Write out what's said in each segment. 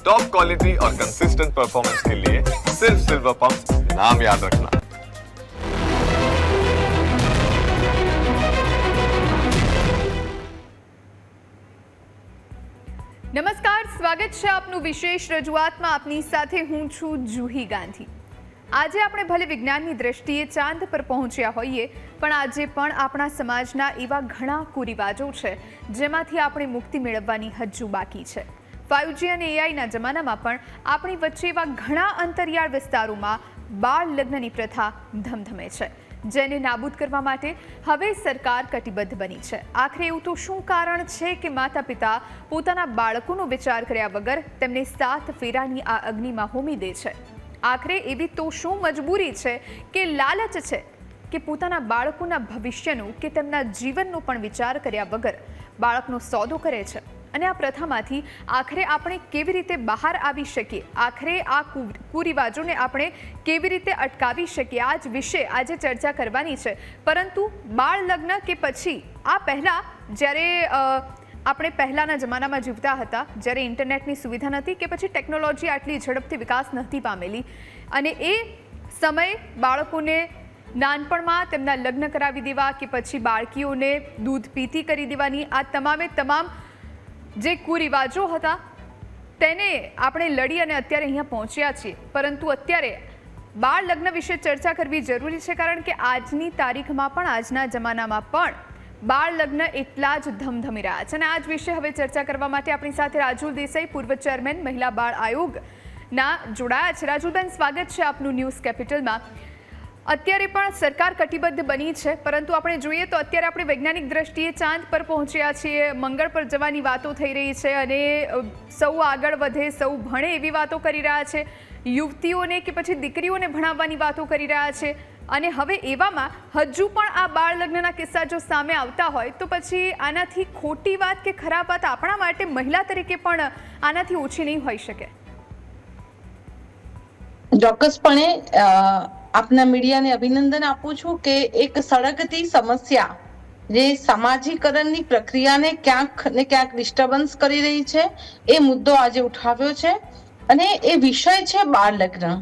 Top quality और consistent performance के लिए सिर्फ सिल्वर पंप नाम याद रखना નમસ્કાર સ્વાગત છે આપનું વિશેષ રજૂઆતમાં આપની સાથે હું છું જુહી ગાંધી આજે આપણે ભલે વિજ્ઞાનની દ્રષ્ટિએ ચાંદ પર પહોંચ્યા હોઈએ પણ આજે પણ આપણા સમાજના એવા ઘણા કુરિવાજો છે જેમાંથી આપણે મુક્તિ મેળવવાની હજુ બાકી છે ફાઇવજી અને એઆઈના જમાનામાં પણ આપણી વચ્ચે એવા ઘણા અંતરિયાળ વિસ્તારોમાં બાળ લગ્નની પ્રથા ધમધમે છે, જેને નાબૂદ કરવા માટે હવે સરકાર કટિબદ્ધ બની છે. આખરે એવું તો શું કારણ છે કે માતા પિતા પોતાના બાળકોનો વિચાર કર્યા વગર તેમને સાત ફેરાની આ અગ્નિમાં હોમી દે છે? આખરે એવી તો શું મજબૂરી છે કે લાલચ છે કે પોતાના બાળકોના ભવિષ્યનું કે તેમના જીવનનો પણ વિચાર કર્યા વગર બાળકનો સોદો કરે છે? અને આ પ્રથામાંથી આખરે આપણે કેવી રીતે બહાર આવી શકીએ? આખરે આ કુરિવાજોને આપણે કેવી રીતે અટકાવી શકીએ? આ જ વિશે આજે ચર્ચા કરવાની છે. પરંતુ બાળ લગ્ન કે પછી આ પહેલાં જ્યારે આપણે પહેલાંના જમાનામાં જીવતા હતા, જ્યારે ઇન્ટરનેટની સુવિધા નથી કે પછી ટેકનોલોજી આટલી ઝડપથી વિકાસ નથી પામેલી અને એ સમય બાળકોને નાનપણમાં તેમના લગ્ન કરાવી દેવા કે પછી બાળકીઓને દૂધ પીતી કરી દેવાની, આ તમામે તમામ જે કુરિવાજો હતા, તેને આપણે લડી અને અત્યારે અહીંયા પહોંચ્યા છીએ. પરંતુ અત્યારે બાળ લગ્ન વિશે ચર્ચા કરવી જરૂરી છે, કારણ કે આજની તારીખમાં પણ, આજના જમાનામાં પણ બાળ લગ્ન એટલા જ ધમધમી રહ્યા છે. અને આ જ વિશે હવે ચર્ચા કરવા માટે આપણી સાથે રાજુલ દેસાઈ, પૂર્વ ચેરમેન, મહિલા બાળ આયોગના જોડાયા છે. રાજુલબેન, સ્વાગત છે આપનું ન્યૂઝ કેપિટલમાં. અત્યારે પણ સરકાર કટિબદ્ધ બની છે, પરંતુ આપણે જોઈએ તો અત્યારે આપણે વૈજ્ઞાનિક દ્રષ્ટિએ ચાંદ પર પહોંચ્યા છીએ, મંગળ પર જવાની વાતો થઈ રહી છે અને સૌ આગળ વધે, સૌ ભણે એવી વાતો કરી રહ્યા છે. યુવતીઓને કે પછી દીકરીઓને ભણાવવાની વાતો કરી રહ્યા છે. અને હવે એવામાં હજુ પણ આ બાળ લગ્નના કિસ્સા જો સામે આવતા હોય, તો પછી આનાથી ખોટી વાત કે ખરાબ વાત આપણા માટે મહિલા તરીકે પણ આનાથી ઓછી નહીં હોઈ શકે. ચોક્કસપણે આપના મીડિયાને અભિનંદન આપું છું કે એક સળગતી સમસ્યા જે સામાજિકરણની પ્રક્રિયાને ક્યાંક ને ક્યાંક ડિસ્ટર્બન્સ કરી રહી છે, એ મુદ્દો આજે ઉઠાવ્યો છે અને એ વિષય છે બાળ લગ્ન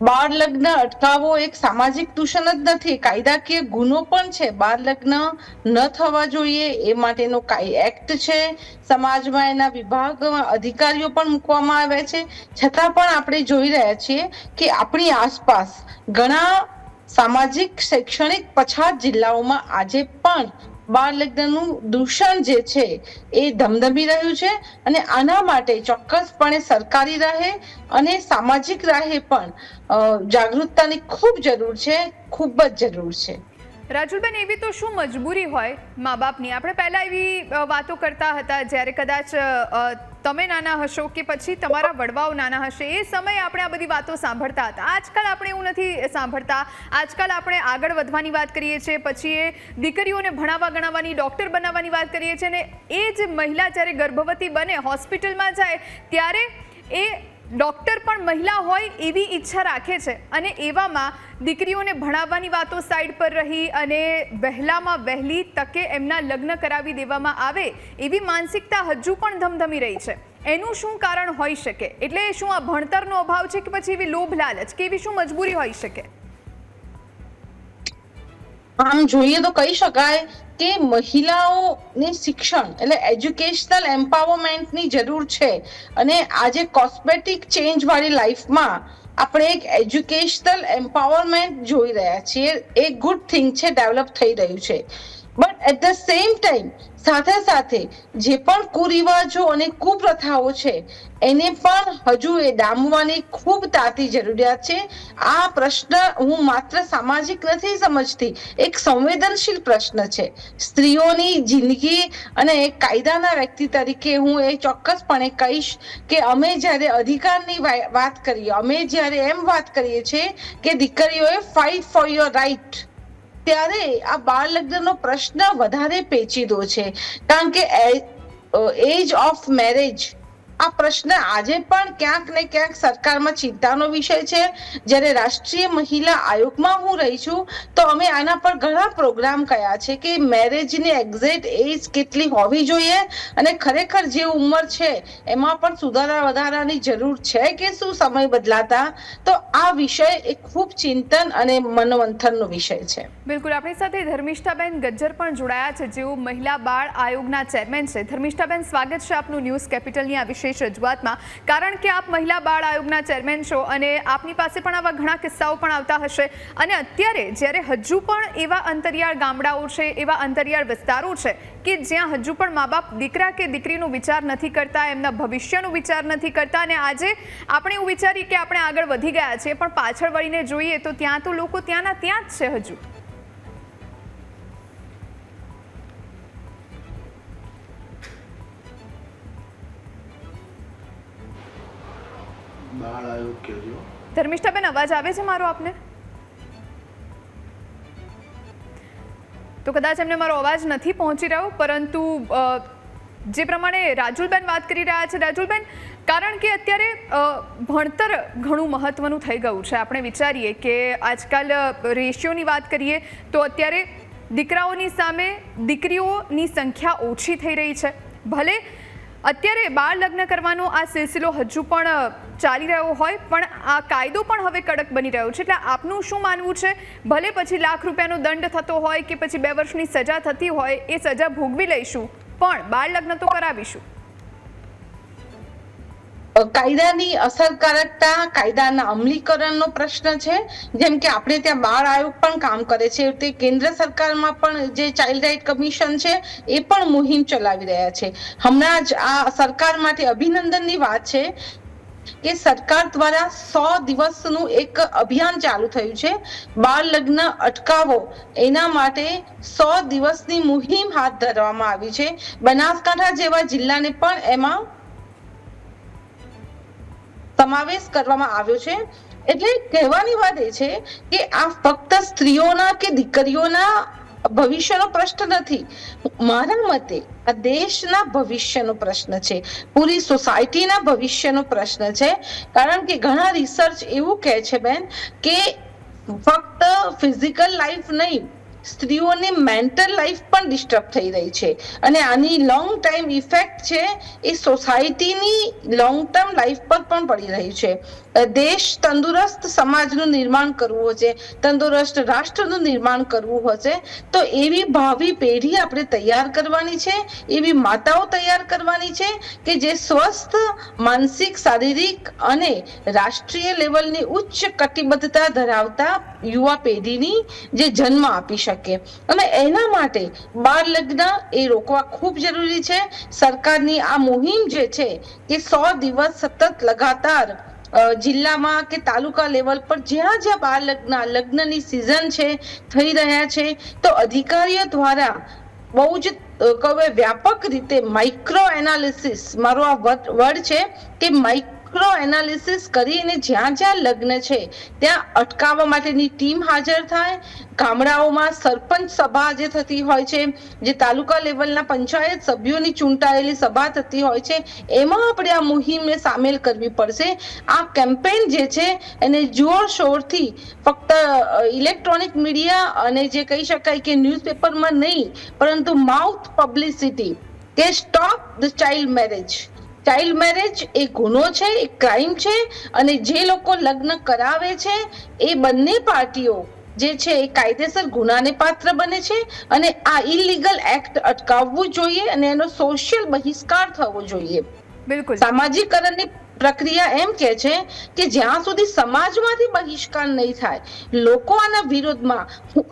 બાળ લગ્ન અટકાવવો એક સામાજિક દૂષણ જ નથી. કાયદાકીય ગુનો પણ છે. બાળ લગ્ન ન થવા જોઈએ એ માટેનો કાય એક્ટ છે. સમાજમાં એના વિભાગમાં અધિકારીઓ પણ મૂકવામાં આવ્યા છે. છતાં પણ આપણે જોઈ રહ્યા છીએ કે આપણી આસપાસ ઘણા સામાજિક, શૈક્ષણિક પછાત જિલ્લાઓમાં આજે પણ બાળ લગ્નનું દૂષણ જે છે એ ધમધમી રહ્યું છે અને આના માટે ચોક્કસપણે સરકારી રાહે અને સામાજિક રાહે પણ જાગૃતતાની ખૂબ જરૂર છે, ખૂબ જ જરૂર છે. રાજુલબેન, એવી તો શું મજબૂરી હોય મા બાપની? આપણે પહેલા એવી વાતો કરતા હતા જ્યારે કદાચ તમે નાના હશો કે પછી તમારા વડવાઓ નાના હશે, એ સમયે આપણે આ બધી વાતો સાંભળતા હતા. આજકાલ આપણે એવું નથી સાંભળતા. આજકાલ આપણે આગળ વધવાની વાત કરીએ છીએ, પછી એ દીકરીઓને ભણાવવા ગણાવવાની, ડૉક્ટર બનાવવાની વાત કરીએ છીએ, અને એ જ મહિલા જ્યારે ગર્ભવતી બને, હોસ્પિટલમાં જાય, ત્યારે એ ડૉક્ટર પણ મહિલા હોય એવી ઈચ્છા રાખે છે અને એવામાં દીકરીઓને ભણાવવાની વાતો સાઈડ પર રહી અને વહેલામાં વહેલી તકે એમના લગ્ન કરાવી દેવામાં આવે એવી માનસિકતા હજુ પણ ધમધમી રહી છે. એનું શું કારણ હોઈ શકે? એટલે શું આ ભણતરનો અભાવ છે કે પછી એવી લોભ લાલચ કે એવી શું મજબૂરી હોઈ શકે? આમ જોઈએ તો કહી શકાય કે મહિલાઓને શિક્ષણ એટલે એજ્યુકેશનલ એમ્પાવરમેન્ટની જરૂર છે. અને આજે કોસ્મેટિક ચેન્જ વાળી લાઈફમાં આપણે એક એજ્યુકેશનલ એમ્પાવરમેન્ટ જોઈ રહ્યા છીએ. એ ગુડ થિંગ છે ડેવલપ થઈ રહ્યું છે. But at the same time સાથે સાથે જે પણ કુરિવાજો અને કુપ્રથાઓ છે, એને પણ હજુ એ ડામવાની ખૂબ તાતી જરૂરિયાત છે. આ પ્રશ્ન હું માત્ર સામાજિક નથી સમજતી, એક સંવેદનશીલ પ્રશ્ન છે. સ્ત્રીઓની જિંદગી અને એક કાયદાના વ્યક્તિ તરીકે હું એ ચોક્કસપણે કહીશ કે અમે જ્યારે અધિકારની વાત કરીએ, અમે જ્યારે એમ વાત કરીએ છીએ કે દીકરીઓએ ફાઇટ ફોર યોર રાઇટ ત્યારે આ બાળ લગ્નનો પ્રશ્ન વધારે પેચીદો છે. કારણ કે એજ ઓફ મેરેજ આ પ્રશ્ન આજે પણ ક્યાંક ને ક્યાંક સરકારમાં ચિંતાનો વિષય છે. જ્યારે રાષ્ટ્રીય મહિલા આયોગમાં હું રહી છું, તો અમે આના પર ઘણા પ્રોગ્રામ કયા છે કે મેરેજની એક્ઝેક્ટ એજ કેટલી હોવી જોઈએ અને ખરેખર જે ઉંમર છે, એમાં પણ સુધારા વધારાની જરૂર છે કે શું સમય બદલાતા? તો આ વિષય એ ખૂબ ચિંતન અને મનોમંથનનો વિષય છે. બિલકુલ, આપણી સાથે ધર્મિષ્ઠાબેન ગજ્જર પણ જોડાયા છે, જેઓ મહિલા બાળ આયોગના ચેરમેન છે. ધર્મિષ્ઠાબેન, સ્વાગત છે આપનું ન્યૂઝ કેપિટલની આ વિશેષ રજૂઆતમાં કારણ કે આપ મહિલા બાળ આયોગના ચેરમેન છો અને આપની પાસે પણ આવા ઘણા કિસ્સાઓ પણ આવતા હશે. અને અત્યારે જ્યારે હજુ પણ એવા અંતરિયાળ ગામડાઓ છે, એવા અંતરિયાળ વિસ્તારો છે કે જ્યાં હજુ પણ મા બાપ દીકરા કે દીકરીનો વિચાર નથી કરતા, એમના ભવિષ્યનો વિચાર નથી કરતા અને આજે આપણે એવું વિચારીએ કે આપણે આગળ વધી ગયા છીએ, પણ પાછળ વળીને જોઈએ તો ત્યાં તો લોકો ત્યાંના ત્યાં જ છે હજુ. બાળ આયોગ કહેજો. ધર્મિષ્ઠાબેન, અવાજ આવે છે મારો આપને? તો કદાચ એમને મારો અવાજ નથી પહોંચી રહ્યો, પરંતુ જે પ્રમાણે રાજુલબેન વાત કરી રહ્યા છે, રાજુલબેન, કારણ કે અત્યારે ભણતર ઘણું મહત્વનું થઈ ગયું છે. આપણે વિચારીએ કે આજકાલ રેશિયોની વાત કરીએ, તો અત્યારે દીકરાઓની સામે દીકરીઓની સંખ્યા ઓછી થઈ રહી છે. ભલે અત્યારે બાળ લગ્ન કરવાનો આ સિલસિલો હજુ પણ ચાલી રહ્યો હોય, પણ આ કાયદો પણ હવે કડક બની રહ્યો છે. એટલે આપનું શું માનવું છે? ભલે પછી લાખ રૂપિયાનો દંડ થતો હોય કે પછી બે વર્ષની સજા થતી હોય, એ સજા ભોગવી લઈશું, પણ બાળ લગ્ન તો કરાવીશું. કાયદાની અસરકારકતા, કાયદાના અમલીકરણનો પ્રશ્ન છે. જેમ કે આપણે ત્યાં બાળ આયોગ પણ કામ કરે છે. તે કેન્દ્ર સરકારમાં પણ જે ચાઇલ્ડ રાઇટ કમિશન છે, એ પણ મુહિમ ચલાવી રહ્યા છે. હમણાં જ આ સરકાર માટે અભિનંદનની વાત છે કે સરકાર દ્વારા સો દિવસનું એક અભિયાન ચાલુ થયું છે. બાળ લગ્ન અટકાવો, એના માટે સો દિવસની મુહિમ હાથ ધરવામાં આવી છે. બનાસકાંઠા જેવા જિલ્લાને પણ એમાં સમાવેશ કરવામાં આવ્યો છે. એટલે કહેવાની વાત એ છે કે આ ફક્ત સ્ત્રીઓના કે દીકરીઓના ભવિષ્યનો પ્રશ્ન નથી. મારા મતે આ દેશના ભવિષ્યનો પ્રશ્ન છે. પૂરી સોસાયટીના ભવિષ્યનો પ્રશ્ન છે. કારણ કે ઘણા રિસર્ચ એવું કહે છે બેન કે ફક્ત ફિઝિકલ લાઈફ નહીં સ્ત્રીઓની મેન્ટલ લાઈફ પણ ડિસ્ટર્બ થઈ રહી છે. અને આની લોંગ ટાઈમ ઇફેક્ટ છે એ સોસાયટીની લોંગ ટર્મ લાઈફ પર પણ પડી રહી છે. દેશ તંદુરસ્ત સમાજનું નિર્માણ કરવું છે તંદુરસ્ત રાષ્ટ્રનું નિર્માણ કરવું હશે, તો એવી ભાવિ પેઢી આપણે તૈયાર કરવાની છે, એવી માતાઓ તૈયાર કરવાની છે કે જે સ્વસ્થ, માનસિક, શારીરિક અને રાષ્ટ્રીય લેવલની ઉચ્ચ કટિબદ્ધતા ધરાવતા યુવા પેઢીની જે જન્મ આપી શકે. અને એના માટે બાળ લગ્ન એ રોકવા ખૂબ જરૂરી છે. સરકારની આ મુહિમ જે છે એ સો દિવસ સતત લગાતાર જિલ્લામાં કે તાલુકા લેવલ પર જ્યાં જ્યાં બાળ લગ્ન લગ્નની સિઝન છે થઈ રહ્યા છે તો અધિકારીઓ દ્વારા બહુ જ અ, વ્યાપક રીતે માઇક્રો એનાલિસિસ મારો આ વર્ડ છે કે માઇક્રો એનાલિસિસ કરીને જ્યાં જ્યાં લગ્ન છે, ત્યાં અટકાવવા માટેની ટીમ હાજર થાય. ગામડાઓમાં સરપંચ સભા જે થતી હોય છે, જે તાલુકા લેવલના પંચાયત સભ્યોની ચૂંટાયેલી સભા થતી હોય છે, એમાં આપણે આ મુહિમને સામેલ કરવી પડશે. આ કેમ્પેન જે છે, એને જોરશોરથી ફક્ત ઇલેક્ટ્રોનિક મીડિયા અને જે કહી શકાય કે ન્યૂઝપેપરમાં નહીં, પરંતુ માઉથ પબ્લિસિટી કે stop the child marriage. Child marriage એ ગુનો છે એ ક્રાઇમ છે અને જે લોકો લગ્ન કરાવે છે એ બંને પાર્ટીઓ જે છે એ કાયદેસર ગુનાને પાત્ર બને છે અને આ ઇલીગલ એક્ટ અટકાવવું જોઈએ અને એનો સોશિયલ બહિષ્કાર થવો જોઈએ. બિલકુલ. સામાજિકરણની પ્રક્રિયા એમ કે છે કે જ્યાં સુધી સમાજમાંથી બહિષ્કાર નહીં થાય લોકો આના વિરોધમાં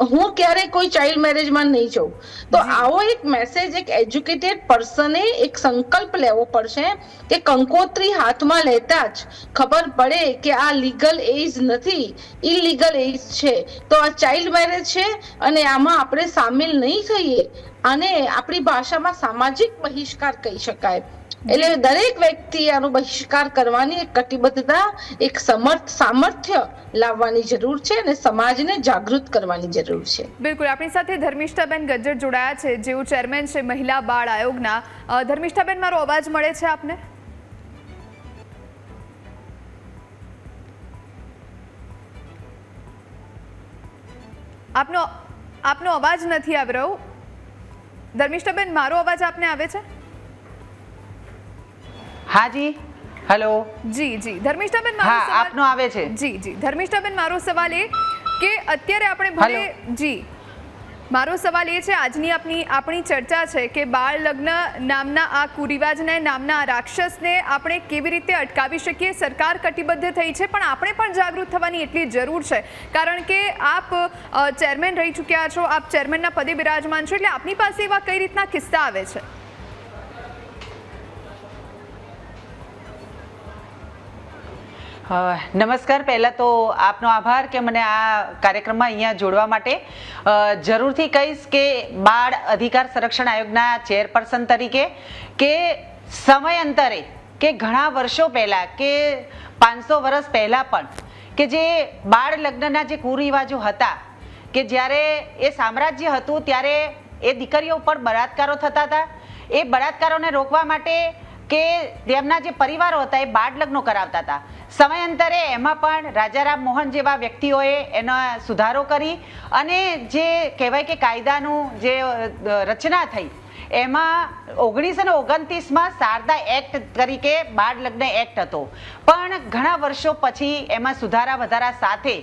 હું- ક્યારેય કોઈ ચાઇલ્ડ મેરેજમાં નહીં જઉં. તો આવો એક મેસેજ એક એજ્યુકેટેડ પર્સને એક સંકલ્પ લેવો પડશે કે કંકોત્રી હાથમાં લેતા જ ખબર પડે કે આ લીગલ એજ નથી ઇલીગલ એજ છે. તો આ ચાઇલ્ડ મેરેજ છે અને આમાં આપણે સામેલ નહીં થઈએ અને આપણી ભાષામાં સામાજિક બહિષ્કાર કહી શકાય. એટલે દરેક વ્યક્તિ આનો બહિષ્કાર કરવાની એક કટિબદ્ધતા, એક સમર્થ, સામર્થ્ય લાવવાની જરૂર છે અને સમાજને જાગૃત કરવાની જરૂર છે. બિલકુલ. આપણી સાથે ધર્મિષ્ઠાબેન ગજ્જર જોડાયા છે, જેઓ ચેરમેન છે મહિલા બાળ આયોગના. ધર્મિષ્ઠાબેન, મારો અવાજ મળે છે આપને? આપનો આપનો અવાજ નથી આવી રહ્યો. ધર્મિષ્ઠાબેન, મારો અવાજ આપને આવે છે? હા જી હેલો. જી જી. ધર્મિષ્ઠાબેન મારો સવાલ આપનો આવે છે. જી જી. ધર્મિષ્ઠાબેન મારો સવાલ એ કે અત્યારે આપણે ભલે જી. મારો સવાલ એ છે આજની આપની આપણી ચર્ચા છે કે બાળ લગ્ન નામના આ કુરિવાજને નામના રાક્ષસને આપણે કેવી રીતે અટકાવી શકીએ? સરકાર કટિબદ્ધ થઈ છે પણ આપણે પણ જાગૃત થવાની એટલી જરૂર છે. કારણ કે આપ ચેરમેન રહી ચૂક્યા છો આપ ચેરમેનના પદે બિરાજમાન છો એટલે આપની પાસે એવા કઈ રીતના કિસ્સા આવે છે? નમસ્કાર. પહેલાં તો આપનો આભાર કે મને આ કાર્યક્રમમાં અહીંયા જોડવા માટે. જરૂરથી કહીશ કે બાળ અધિકાર સંરક્ષણ આયોગના ચેરપર્સન તરીકે કે સમયાંતરે કે ઘણા વર્ષો પહેલાં કે પાંચસો વર્ષ પહેલાં પણ કે જે બાળ લગ્નના જે કુરિવાજો હતા કે જ્યારે એ સામ્રાજ્ય હતું ત્યારે એ દીકરીઓ ઉપર બળાત્કારો થતા હતા. એ બળાત્કારોને રોકવા માટે કે તેમના જે પરિવારો હતા એ બાળ લગ્નો કરાવતા હતા. સમયાંતરે એમાં પણ રાજારામ મોહન જેવા વ્યક્તિઓએ એનો સુધારો કરી અને જે કહેવાય કે કાયદાનું જે રચના થઈ, એમાં ઓગણીસો ને ઓગણત્રીસમાં શારદા એક્ટ તરીકે બાળ લગ્ન એક્ટ હતો. પણ ઘણા વર્ષો પછી એમાં સુધારા વધારા સાથે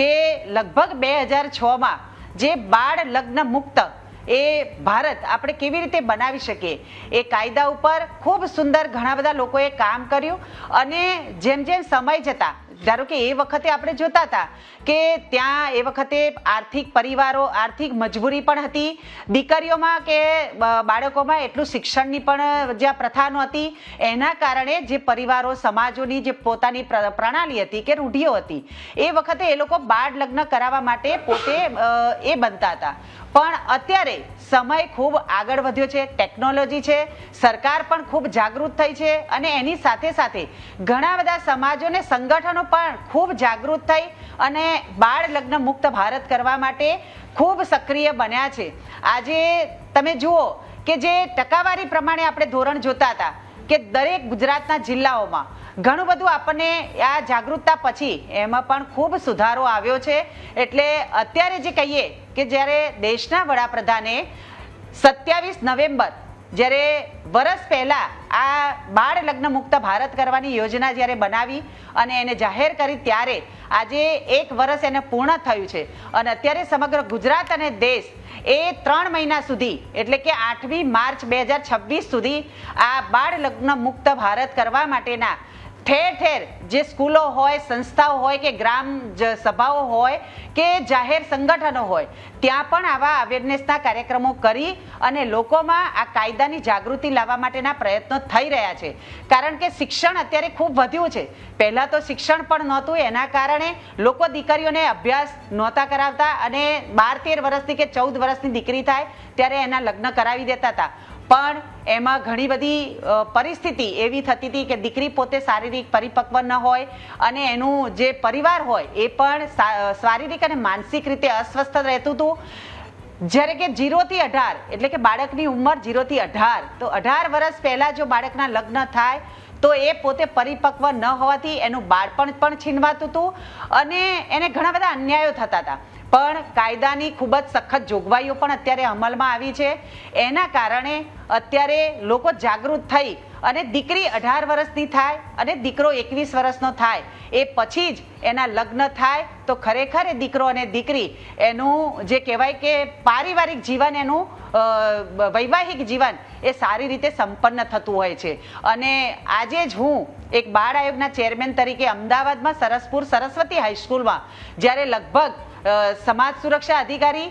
કે લગભગ બે હજાર છમાં જે બાળ લગ્ન મુક્ત એ ભારત આપણે કેવી રીતે બનાવી શકીએ? એ કાયદા ઉપર ખૂબ સુંદર ઘણા બધા લોકોએ કામ કર્યું અને જેમ જેમ સમય જતા, ધારો કે એ વખતે આપણે જોતા હતા કે ત્યાં એ વખતે આર્થિક પરિવારો, આર્થિક મજબૂરી પણ હતી. દીકરીઓમાં કે બાળકોમાં એટલું શિક્ષણની પણ જ્યાં પ્રથા નહોતી, એના કારણે જે પરિવારો, સમાજોની જે પોતાની પ્રણાલી હતી કે રૂઢિઓ હતી, એ વખતે એ લોકો બાળ લગ્ન કરાવવા માટે પોતે એ બનતા હતા. પણ અત્યારે સમય ખૂબ આગળ વધ્યો છે ટેકનોલોજી છે, સરકાર પણ ખૂબ જાગૃત થઈ છે અને એની સાથે સાથે ઘણા બધા સમાજોને સંગઠનો પણ ખૂબ જાગૃત થઈ અને બાળ લગ્ન મુક્ત ભારત કરવા માટે ખૂબ સક્રિય બન્યા છે. આજે તમે જુઓ કે જે ટકાવારી પ્રમાણે આપણે ધોરણ જોતા હતા કે દરેક ગુજરાતના જિલ્લાઓમાં ઘણું બધું આપણને આ જાગૃતતા પછી એમાં પણ ખૂબ સુધારો આવ્યો છે. એટલે અત્યારે જે કહીએ કે જ્યારે દેશના વડાપ્રધાને સત્યાવીસ નવેમ્બર, જ્યારે વરસ પહેલાં આ બાળ લગ્ન મુક્ત ભારત કરવાની યોજના જ્યારે બનાવી અને એને જાહેર કરી ત્યારે આજે એક વર્ષ એને પૂર્ણ થયું છે. અને અત્યારે સમગ્ર ગુજરાત અને દેશ એ ત્રણ મહિના સુધી, એટલે કે આઠમી માર્ચ બે હજાર છવ્વીસ સુધી આ બાળ લગ્ન મુક્ત ભારત કરવા માટેના ઠેર ઠેર જે સ્કૂલો હોય, સંસ્થાઓ હોય કે ગ્રામ સભાઓ હોય કે જાહેર સંગઠનો હોય, ત્યાં પણ આવા અવેરનેસના કાર્યક્રમો કરી અને લોકોમાં આ કાયદાની જાગૃતિ લાવવા માટેના પ્રયત્નો થઈ રહ્યા છે. કારણ કે શિક્ષણ અત્યારે ખૂબ વધ્યું છે. પહેલાં તો શિક્ષણ પણ નહોતું, એના કારણે લોકો દીકરીઓને અભ્યાસ નહોતા કરાવતા અને બાર તેર વર્ષની કે ચૌદ વર્ષની દીકરી થાય, ત્યારે એના લગ્ન કરાવી દેતા હતા. પણ એમાં ઘણી બધી પરિસ્થિતિ એવી થતી હતી કે દીકરી પોતે શારીરિક પરિપક્વ ન હોય અને એનું જે પરિવાર હોય એ પણ શારીરિક અને માનસિક રીતે અસ્વસ્થ રહેતું હતું. જ્યારે કે જીરોથી અઢાર, એટલે કે બાળકની ઉંમર જીરોથી અઢાર, તો અઢાર વર્ષ પહેલાં જો બાળકના લગ્ન થાય, તો એ પોતે પરિપક્વ ન હોવાથી એનું બાળપણ પણ છીનવાતું હતું અને એને ઘણા બધા અન્યાયો થતા હતા. પણ કાયદાની ખૂબ જ સખત જોગવાઈઓ પણ અત્યારે અમલમાં આવી છે. એના કારણે અત્યારે લોકો જાગૃત થઈ અને દીકરી અઢાર વર્ષની થાય અને દીકરો એકવીસ વર્ષનો થાય. એ પછી જ એના લગ્ન થાય તો ખરેખર એ દીકરો અને દીકરી એનું જે કહેવાય કે પારિવારિક જીવન એનું વૈવાહિક જીવન એ સારી રીતે સંપન્ન થતું હોય છે. અને આજે જ હું એક બાળ આયોગના ચેરમેન તરીકે અમદાવાદમાં સરસપુર સરસ્વતી હાઈસ્કૂલમાં જ્યારે લગભગ સમાજ સુરક્ષા અધિકારી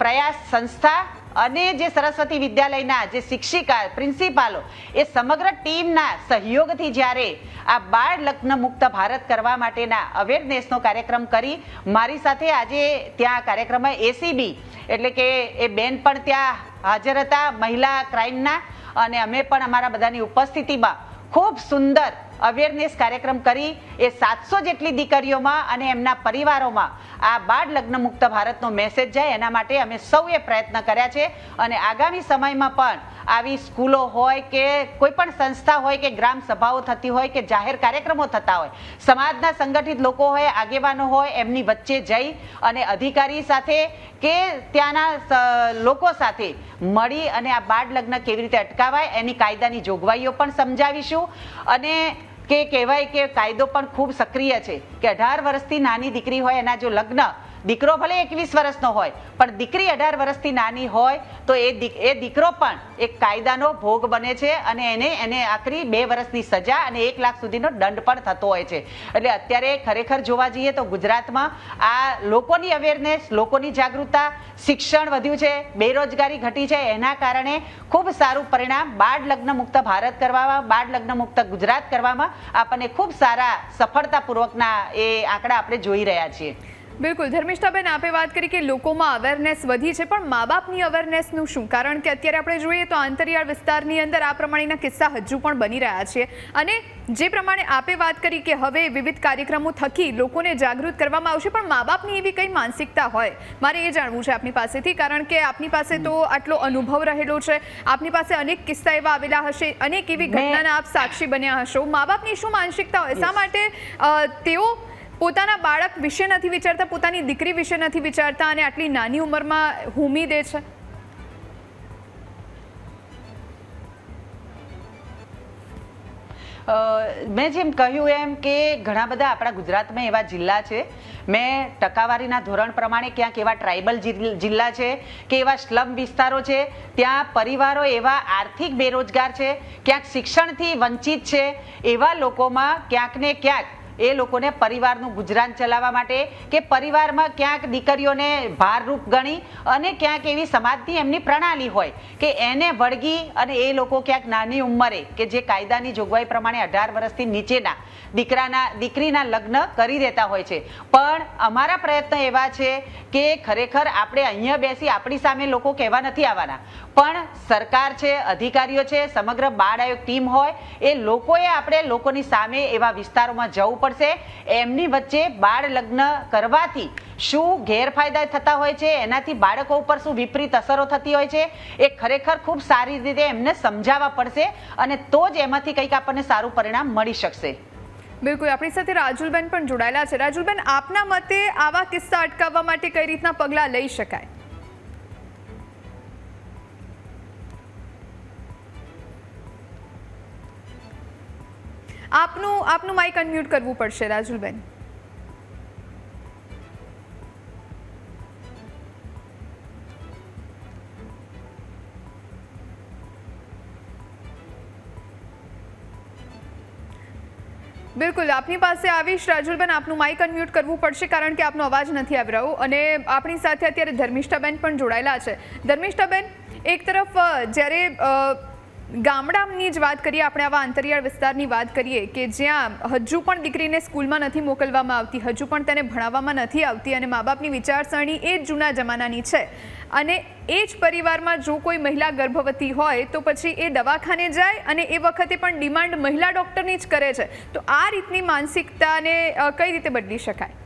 પ્રયાસ સંસ્થા અને જે સરસ્વતી વિદ્યાલયના જે શિક્ષિકા, પ્રિન્સિપાલો, એ સમગ્ર ટીમના સહયોગથી જ્યારે આ બાળ લગ્ન મુક્ત ભારત કરવા માટેના અવેરનેસનો કાર્યક્રમ કરી, મારી સાથે આજે ત્યાં કાર્યક્રમમાં એસીબી એટલે કે એ બેન પણ ત્યાં હાજર હતા, મહિલા ક્રાઇમના, અને અમે પણ અમારા બધાની ઉપસ્થિતિમાં ખૂબ સુંદર અવેરનેસ કાર્યક્રમ કરી એ સાતસો જેટલી દીકરીઓમાં અને એમના પરિવારોમાં આ બાળ લગ્ન મુક્ત ભારતનો મેસેજ જાય એના માટે અમે સૌએ પ્રયત્ન કર્યા છે. અને આગામી સમયમાં પણ આવી સ્કૂલો હોય કે કોઈ પણ સંસ્થા હોય કે ગ્રામ સભાઓ થતી હોય કે જાહેર કાર્યક્રમો થતા હોય, સમાજના સંગઠિત લોકો હોય, આગેવાનો હોય, એમની વચ્ચે જઈ અને અધિકારી સાથે કે ત્યાંના લોકો સાથે મળી અને આ બાળ લગ્ન કેવી રીતે અટકાવાય, એની કાયદાની જોગવાઈઓ પણ સમજાવીશું. અને કે કહેવાય કે કાયદો પણ ખૂબ સક્રિય છે કે અઢાર વર્ષથી નાની દીકરી હોય એના જો લગ્ન દીકરો ભલે એકવીસ વર્ષનો હોય, પણ દીકરી અઢાર વર્ષથી નાની હોય, તો એ એ દીકરો પણ એક કાયદાનો ભોગ બને છે અને એને એને આખરી બે વર્ષની સજા અને એક લાખ સુધીનો દંડ પણ થતો હોય છે. એટલે અત્યારે ખરેખર જોવા જઈએ તો ગુજરાતમાં આ લોકોની અવેરનેસ લોકોની જાગૃતતા, શિક્ષણ વધ્યું છે, બેરોજગારી ઘટી છે, એના કારણે ખૂબ સારું પરિણામ બાળ લગ્ન મુક્ત ભારત કરવામાં, બાળ લગ્ન મુક્ત ગુજરાત કરવામાં આપણને ખૂબ સારા સફળતાપૂર્વકના એ આંકડા આપણે જોઈ રહ્યા છીએ. બિલકુલ. ધર્મિષ્ઠાબેન આપે વાત કરી કે લોકોમાં અવેરનેસ વધી છે પણ મા બાપની અવેરનેસનું શું? કારણ કે અત્યારે આપણે જોઈએ તો આંતરિયાળ વિસ્તારની અંદર આ પ્રમાણેના કિસ્સા હજુ પણ બની રહ્યા છે. અને જે પ્રમાણે આપે વાત કરી કે હવે વિવિધ કાર્યક્રમો થકી લોકોને જાગૃત કરવામાં આવશે પણ મા બાપની એવી કંઈ માનસિકતા હોય? મારે એ જાણવું છે આપની પાસેથી કારણ કે આપની પાસે તો આટલો અનુભવ રહેલો છે. આપની પાસે અનેક કિસ્સા એવા આવેલા હશે અનેક એવી ઘટનાના આપ સાક્ષી બન્યા હશો. મા બાપની શું માનસિકતા હોય? શા માટે તેઓ પોતાના બાળક વિશે નથી વિચારતા, પોતાની દીકરી વિશે નથી વિચારતા અને આટલી નાની ઉંમરમાં હુમી દે છે? મેં જેમ કહ્યું એમ કે ઘણા બધા આપણા ગુજરાતમાં એવા જિલ્લા છે. મેં ટકાવારીના ધોરણ પ્રમાણે ક્યાંક એવા ટ્રાઇબલ જિલ્લા છે કે એવા સ્લમ વિસ્તારો છે, ત્યાં પરિવારો એવા આર્થિક બેરોજગાર છે, ક્યાંક શિક્ષણથી વંચિત છે, એવા લોકોમાં ક્યાંક ને ક્યાંક એ લોકોને પરિવારનું ગુજરાન ચલાવવા માટે કે પરિવારમાં ક્યાંક દીકરીઓને ભારરૂપ ગણી અને ક્યાંક એવી સમાજની એમની પ્રણાલી હોય કે એને વળગી અને એ લોકો ક્યાંક નાની ઉંમરે કે જે કાયદાની જોગવાઈ પ્રમાણે અઢાર વર્ષથી નીચેના દીકરાના, દીકરીના લગ્ન કરી દેતા હોય છે. પણ અમારા પ્રયત્ન એવા છે કે ખરેખર આપણે અહીંયા બેસી આપણી સામે લોકો કહેવા નથી આવવાના. પણ સરકાર છે, અધિકારીઓ છે, સમગ્ર બાળ આયોગ ટીમ હોય, એ લોકોએ આપણે લોકોની સામે એવા વિસ્તારોમાં જવું પડશે. એમની વચ્ચે બાળ લગ્ન કરવાથી શું ગેરફાયદા થતા હોય છે, એનાથી બાળકો ઉપર શું વિપરીત અસરો થતી હોય છે, એ ખરેખર ખૂબ સારી રીતે એમને સમજાવવા પડશે અને તો જ એમાંથી કંઈક આપણને સારું પરિણામ મળી શકશે. બિલકુલ. આપણી સાથે રાજુલબેન પણ જોડાયેલા છે. રાજુલબેન, આપના મતે આવા કિસ્સા અટકાવવા માટે કઈ રીતના પગલાં લઈ શકાય? આપનું આપનું માઇક અનમ્યુટ કરવું પડશે, રાજુલબેન. બિલકુલ, આપની પાસે આવીશ, રાજુલબેન, આપનું માઇક અનમ્યુટ કરવું પડશે, કારણ કે આપનો અવાજ નથી આવી રહ્યો. અને આપણી સાથે અત્યારે ધર્મિષ્ઠાબેન પણ જોડાયેલા છે. ધર્મિષ્ઠાબેન, એક તરફ જ્યારે ગામડાની જ વાત કરીએ, આપણે આવા અંતરિયાળ વિસ્તારની વાત કરીએ કે જ્યાં હજુ પણ દીકરીને સ્કૂલમાં નથી મોકલવામાં આવતી, હજુ પણ તેને ભણાવવામાં નથી આવતી અને મા બાપની વિચારસરણી એ જ જૂના જમાનાની છે. અને એ જ પરિવારમાં જો કોઈ મહિલા ગર્ભવતી હોય, તો પછી એ દવાખાને જાય અને એ વખતે પણ ડિમાન્ડ મહિલા ડૉક્ટરની જ કરે છે. તો આ રીતની માનસિકતાને કઈ રીતે બદલી શકાય?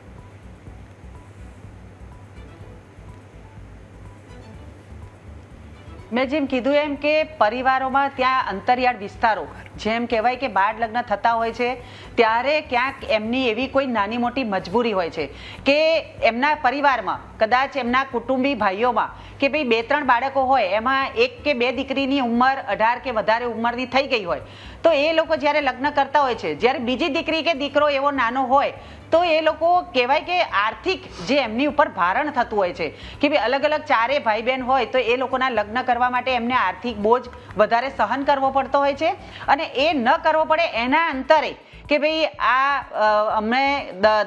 મેં જેમ કીધું એમ કે પરિવારોમાં ત્યાં અંતરિયાળ વિસ્તારો જેમ કહેવાય કે બાળ લગ્ન થતા હોય છે, ત્યારે ક્યાંક એમની એવી કોઈ નાની મોટી મજબૂરી હોય છે કે એમના પરિવારમાં, કદાચ એમના કુટુંબી ભાઈઓમાં કે ભાઈ બે ત્રણ બાળકો હોય, એમાં એક કે બે દીકરીની ઉંમર અઢાર કે વધારે ઉંમરની થઈ ગઈ હોય, તો એ લોકો જ્યારે લગ્ન કરતા હોય છે, જ્યારે બીજી દીકરી કે દીકરો એવો નાનો હોય, તો એ લોકો કહેવાય કે આર્થિક જે એમની ઉપર ભારણ થતું હોય છે કે ભાઈ અલગ અલગ ચારે ભાઈ બહેન હોય, તો એ લોકોના લગ્ન કરવા માટે એમને આર્થિક બોજ વધારે સહન કરવો પડતો હોય છે અને એ ન કરવો પડે એના અંતરે. કે ભાઈ આ અમે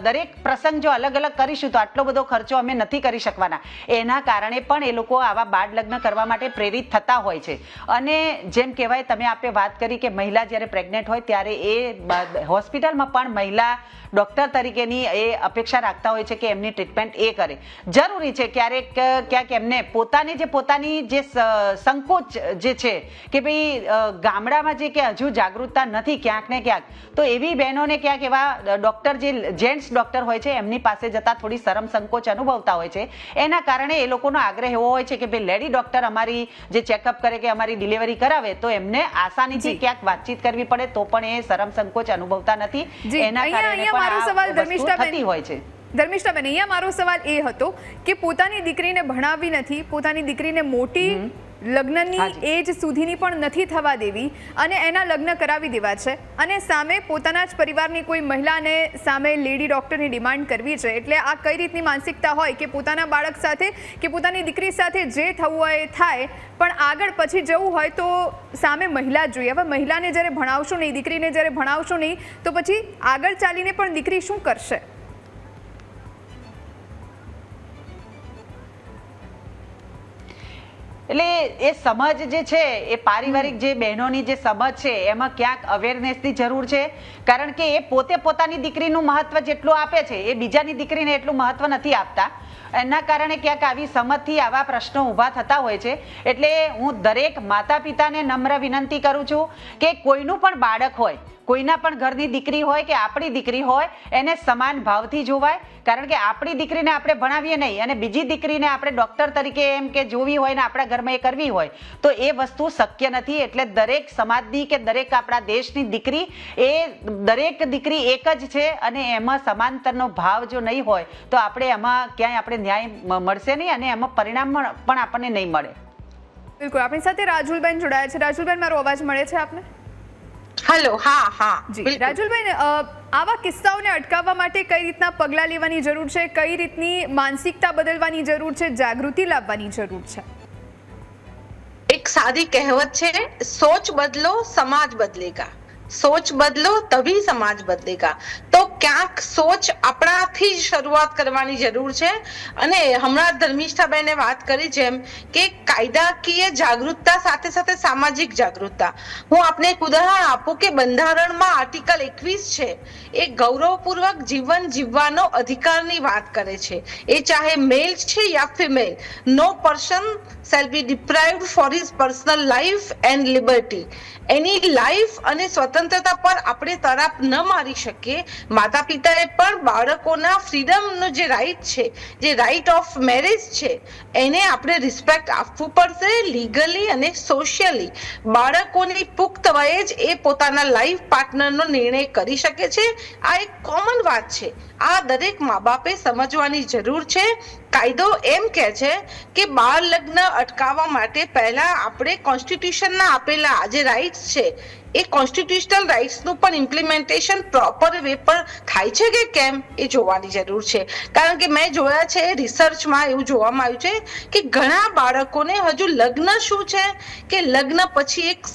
દરેક પ્રસંગ જો અલગ અલગ કરીશું તો આટલો બધો ખર્ચો અમે નથી કરી શકવાના. એના કારણે પણ એ લોકો આવા બાળ લગ્ન કરવા માટે પ્રેરિત થતા હોય છે. અને જેમ કહેવાય, તમે આપે વાત કરી કે મહિલા જ્યારે પ્રેગ્નેન્ટ હોય ત્યારે એ હોસ્પિટલમાં પણ મહિલા ડૉક્ટર તરીકેની એ અપેક્ષા રાખતા હોય છે કે એમની ટ્રીટમેન્ટ એ કરે. જરૂરી છે ક્યારેક, ક્યાંક એમને પોતાની જે પોતાની જે સંકોચ જે છે કે ભાઈ ગામડામાં જે કે હજુ જાગૃતતા નથી ક્યાંક ને ક્યાંક, તો એવી એવી બહેનોને ક્યાંક એવા ડૉક્ટર જે જેન્ટ્સ ડૉક્ટર હોય છે એમની પાસે જતા થોડી શરમ સંકોચ અનુભવતા હોય છે. એના કારણે એ લોકોનો આગ્રહ એવો હોય છે કે ભાઈ લેડી ડૉક્ટર અમારી જે ચેકઅપ કરે કે અમારી ડિલિવરી કરાવે તો એમને આસાનીથી ક્યાંક વાતચીત કરવી પડે તો પણ એ શરમ સંકોચ અનુભવતા નથી. એના અહીંયા- કારણે પણ સવાલ થતી હોય છે. ધર્મિષ્ઠાબેન અહીંયા મારો સવાલ એ હતો કે પોતાની દીકરીને ભણાવી નથી પોતાની દીકરીને મોટી લગ્નની એજ સુધીની પણ નથી થવા દેવી અને એના લગ્ન કરાવી દેવા છે. અને સામે પોતાના જ પરિવારની કોઈ મહિલાને સામે લેડી ડોક્ટરની ડિમાન્ડ કરવી છે. એટલે આ કઈ રીતની માનસિકતા હોય કે પોતાના બાળક સાથે કે પોતાની દીકરી સાથે જે થવું હોય એ થાય પણ આગળ પછી જવું હોય તો સામે મહિલા જ જોઈએ. હવે મહિલાને જ્યારે ભણાવશો નહીં દીકરીને જ્યારે ભણાવશો નહીં તો પછી આગળ ચાલીને પણ દીકરી શું કરશે? એટલે એ સમજ જે છે એ પારિવારિક જે બહેનોની જે સમજ છે એમાં ક્યાંક અવેરનેસની જરૂર છે. કારણ કે એ પોતે પોતાની દીકરીનું મહત્વ જેટલું આપે છે એ બીજાની દીકરીને એટલું મહત્વ નથી આપતા. એના કારણે ક્યાંક આવી સમજથી આવા પ્રશ્નો ઊભા થતા હોય છે. એટલે હું દરેક માતા પિતાને નમ્ર વિનંતી કરું છું કે કોઈનું પણ બાળક હોય કોઈના પણ ઘરની દીકરી હોય કે આપણી દીકરી હોય, એને સમાન ભાવથી જોવાય. કારણ કે આપણી દીકરીને આપણે ભણાવીએ નહીં અને બીજી દીકરીને આપણે ડૉક્ટર તરીકે એમ કે જોવી હોય ને આપણા ઘરમાં એ કરવી હોય, તો એ વસ્તુ શક્ય નથી. એટલે દરેક સમાજની કે દરેક આપણા દેશની દીકરી એ દરેક દીકરી એક જ છે અને એમાં સમાંતરનો ભાવ જો નહીં હોય, તો આપણે એમાં ક્યાંય આપણે ન્યાય મળશે નહીં અને એમાં પરિણામ પણ આપણને નહીં મળે. બિલકુલ. આપણી સાથે રાજુલબેન જોડાયા છે. રાજુલબેન, મારો અવાજ મળે છે આપને? હેલો હા હા જી રાજુલભાઈ આવા કિસ્સાઓને અટકાવવા માટે કઈ રીતના પગલાં લેવાની જરૂર છે? કઈ રીતની માનસિકતા બદલવાની જરૂર છે? જાગૃતિ લાવવાની જરૂર છે? એક સાદી કહેવત છે સોચ બદલો સમાજ બદલેગા. સોચ બદલો, તભી સમાજ બદલેગા. તો ક્યાંક સોચ આપણાથી શરૂઆત કરવાની જરૂર છે. અને હમણાં ધર્મિષ્ઠાબેને વાત કરી જેમ કે કાયદાકીય જાગૃતતા સાથે સાથે સામાજિક જાગૃતતા. હું આપને એક ઉદાહરણ આપું કે બંધારણમાં આર્ટિકલ એકવીસ છે, એ ગૌરવપૂર્વક જીવન જીવવાનો અધિકારની વાત કરે છે. એ ચાહે મેલ છે યા female no person shall be deprived for his personal life and liberty. એની લાઈફ અને સ્વતંત્રતા પર આપણે તરાપ ન મારી શકીએ. માતા પિતાએ પણ બાળકોના ફ્રીડમનો જે રાઈટ છે, જે રાઈટ ઓફ મેરેજ છે, એને આપણે રિસ્પેક્ટ આપવું પડશે લીગલી અને સોશિયલી બાળકોની પુખ્ત વયે જ એ પોતાના લાઈફ પાર્ટનરનો નિર્ણય કરી શકે છે. આ એક કોમન વાત છે. આ દરેક મા બાપે સમજવાની જરૂર છે કાયદો એમ કહે છે કે બાળ લગ્ન અટકાવવા માટે પહેલા આપણે કોન્સ્ટિટ્યુશનના આપેલા જે રાઇટ્સ છે એ કોન્સ્ટિટ્યુશનલ રાઇટ્સનું પણ ઇમ્પ્લિમેન્ટેશન પ્રોપર વે પર થાય છે કે કેમ એ જોવાની જરૂર છે. કારણ કે મેં જોયા છે રિસર્ચમાં એવું જોવામાં આવ્યું છે કે ઘણા બાળકોને હજુ લગ્ન શું છે? કે લગ્ન પછી એક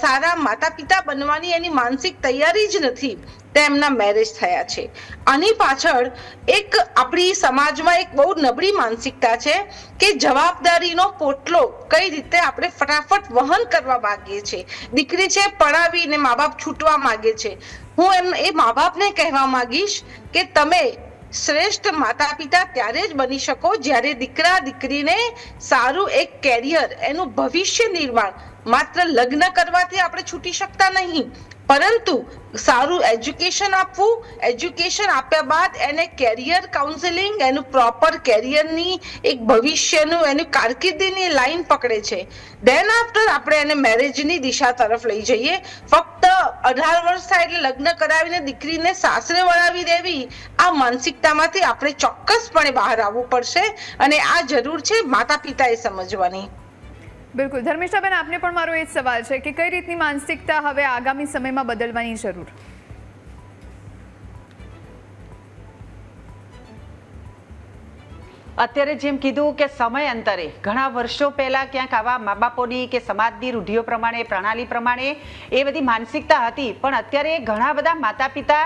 સારા માતા પિતા બનવાની એની માનસિક તૈયારી જ નથી તેમના મેરેજ થયા છે. આની પાછળ એક આપણી સમાજમાં એક બહુ નબળી માનસિકતા છે કે જવાબદારીનો પોટલો કઈ રીતે આપણે ફટાફટ વહન કરવા માંગીએ છીએ. દીકરી છે પડાવીને મા બાપ છૂટવા માંગે છે. હું એમ, એ મા બાપને કહેવા માંગીશ કે તમે શ્રેષ્ઠ માતા પિતા ત્યારે જ બની શકો જ્યારે દીકરા દીકરીને સારું એક કેરિયર એનું ભવિષ્ય નિર્માણ માત્ર લગ્ન કરવાથી આપણે છૂટી શકતા નહીં. પરંતુ સારું એજ્યુકેશન આપવું એજ્યુકેશન આપ્યા બાદ એને કેરિયર કાઉન્સેલિંગ એનું પ્રોપર કેરિયરની એક ભવિષ્યનું, એનું કારકિર્દીની લાઈન પકડે છે. દેન આફ્ટર આપણે એને મેરેજની દિશા તરફ લઈ જઈએ. ફક્ત અઢાર વર્ષ થાય એટલે લગ્ન કરાવીને દીકરીને સાસરે વળાવી દેવી, આ માનસિકતામાંથી આપણે ચોક્કસપણે બહાર આવવું પડશે અને આ જરૂર છે માતા પિતાએ સમજવાની. બિલકુલ. ધર્મિષ્ઠાબેન આપને પણ મારો એ જ સવાલ છે કે કઈ રીતની માનસિકતા હવે આગામી સમયમાં બદલવાની જરૂર? અત્યારે જેમ કીધું કે સમય અંતરે. ઘણા વર્ષો પહેલા ક્યાંક આવા મા બાપોની કે સમાજની રૂઢિઓ પ્રમાણે, પ્રણાલી પ્રમાણે એ બધી માનસિકતા હતી. પણ અત્યારે ઘણા બધા માતા પિતા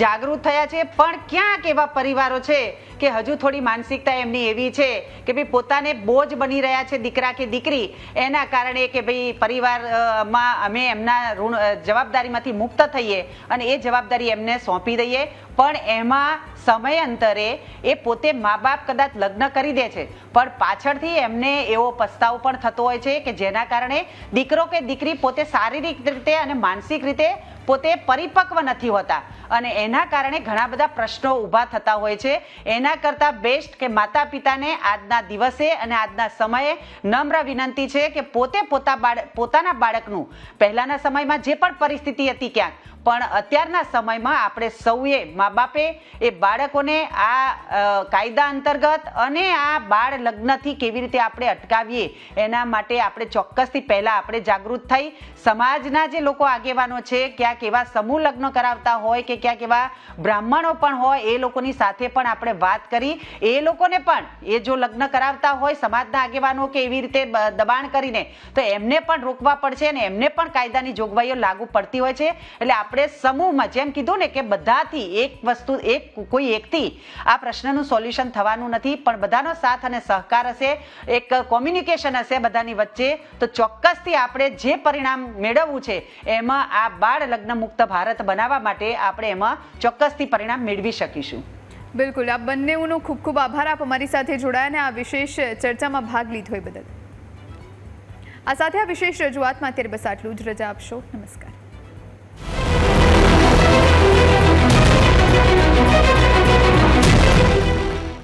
જાગૃત થયા છે. પણ ક્યાંક એવા પરિવારો છે કે હજુ થોડી માનસિકતા એમની એવી છે કે ભાઈ પોતાને બોજ બની રહ્યા છે દીકરા કે દીકરી. એના કારણે કે ભાઈ પરિવારમાં અમે એમના ઋણ જવાબદારીમાંથી મુક્ત થઈએ અને એ જવાબદારી એમને સોંપી દઈએ. પણ એમાં સમય અંતરે એ પોતે મા બાપ કદાચ લગ્ન કરી દે છે. પણ પાછળથી એમને એવો પસ્તાવો પણ થતો હોય છે કે જેના કારણે દીકરો કે દીકરી પોતે શારીરિક રીતે અને માનસિક રીતે પોતે પરિપક્વ નથી હોતા. અને એના કારણે ઘણા બધા પ્રશ્નો ઊભા થતા હોય છે. એના કરતાં બેસ્ટ કે માતા પિતાને આજના દિવસે અને આજના સમયે નમ્ર વિનંતી છે કે પોતે પોતા બાળ, પોતાના બાળકનું પહેલાના સમયમાં જે પણ પરિસ્થિતિ હતી ક્યાંક પણ અત્યારના સમયમાં આપણે સૌએ મા બાપે એ બાળકોને આ કાયદા અંતર્ગત અને આ બાળ લગ્નથી કેવી રીતે આપણે અટકાવીએ એના માટે આપણે ચોક્કસથી પહેલાં આપણે જાગૃત થઈ સમાજના જે લોકો આગેવાનો છે ક્યાંક એવા સમૂહ લગ્ન કરાવતા હોય કે ક્યાંક એવા બ્રાહ્મણો પણ હોય, એ લોકોની સાથે પણ આપણે વાત કરી. એ લોકોને પણ, એ જો લગ્ન કરાવતા હોય સમાજના આગેવાનો કે એવી રીતે દબાણ કરીને, તો એમને પણ રોકવા પડશે અને એમને પણ કાયદાની જોગવાઈઓ લાગુ પડતી હોય છે. એટલે આપણે સમૂહમાં જેમ કીધું ને કે બધાથી એક વસ્તુ, એક કોઈ એકથી આ પ્રશ્નનું સોલ્યુશન થવાનું નથી, પણ બધાનો સાથ અને સહકાર હશે, એક કોમ્યુનિકેશન હશે બધાની વચ્ચે, તો ચોક્કસથી આપણે જે પરિણામ મેળવવું છે, એમાં આ બાળ લગ્ન મુક્ત ભારત બનાવવા માટે આપણે એમાં ચોક્કસથી પરિણામ મેળવી શકીશું. બિલકુલ. આ બંનેઓનો ખૂબ ખૂબ આભાર. આપ અમારી સાથે જોડાયા અને આ વિશેષ ચર્ચામાં ભાગ લીધો એ બદલ. આ સાથે આ વિશેષ રજૂઆતમાં અત્યારે બસ આટલું જ. રજા આપશો. નમસ્કાર. Thank you.